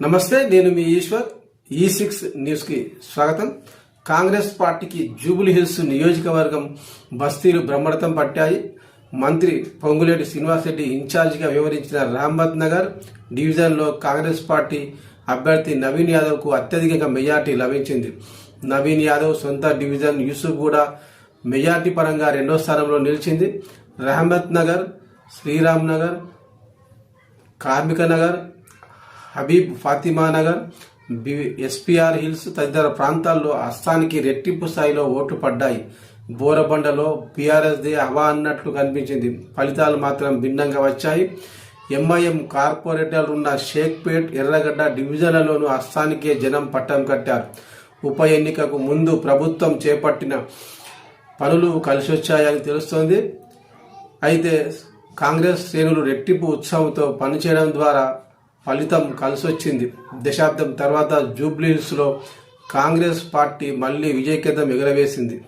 నమస్తే నేను మీ ఈశ్వర్. E ఈ సిక్స్ న్యూస్కి స్వాగతం. కాంగ్రెస్ పార్టీకి జూబులీ హిల్స్ నియోజకవర్గం బస్తీలు బ్రహ్మరథం పట్టాయి. మంత్రి పొంగులేటి శ్రీనివాసరెడ్డి ఇన్ఛార్జిగా వివరించిన రాంబత్ నగర్ డివిజన్లో కాంగ్రెస్ పార్టీ అభ్యర్థి నవీన్ యాదవ్కు అత్యధికంగా మెజార్టీ లభించింది. నవీన్ యాదవ్ సొంత డివిజన్ యూసుఫ్ కూడా మెజార్టీ పరంగా రెండో స్థానంలో నిలిచింది. Rahmat Nagar Sriram Nagar Karmika Nagar Habib Fatima Nagar B- SPR hills తదితర ప్రాంతాల్లో అస్సానికి రెట్టింపు స్థాయిలో ఓట్లు పడ్డాయి. బోరబండలో బీఆర్ఎస్ది హవా అన్నట్లు కనిపించింది. ఫలితాలు మాత్రం భిన్నంగా వచ్చాయి. ఎంఐఎం కార్పొరేటర్లు ఉన్న షేక్పేట్ ఎర్రగడ్డ డివిజన్లలోనూ అస్సానికే జనం పట్టం కట్టారు. ఉప ఎన్నికకు ముందు ప్రభుత్వం చేపట్టిన పనులు కలిసొచ్చాయని తెలుస్తోంది. అయితే కాంగ్రెస్ శ్రేణులు రెట్టింపు ఉత్సాహంతో పనిచేయడం ద్వారా ఫలితం కలిసొచ్చింది. దశాబ్దం తర్వాత జూబ్లీహిల్స్లో కాంగ్రెస్ పార్టీ మళ్ళీ కేంద్రం ఎగురవేసింది.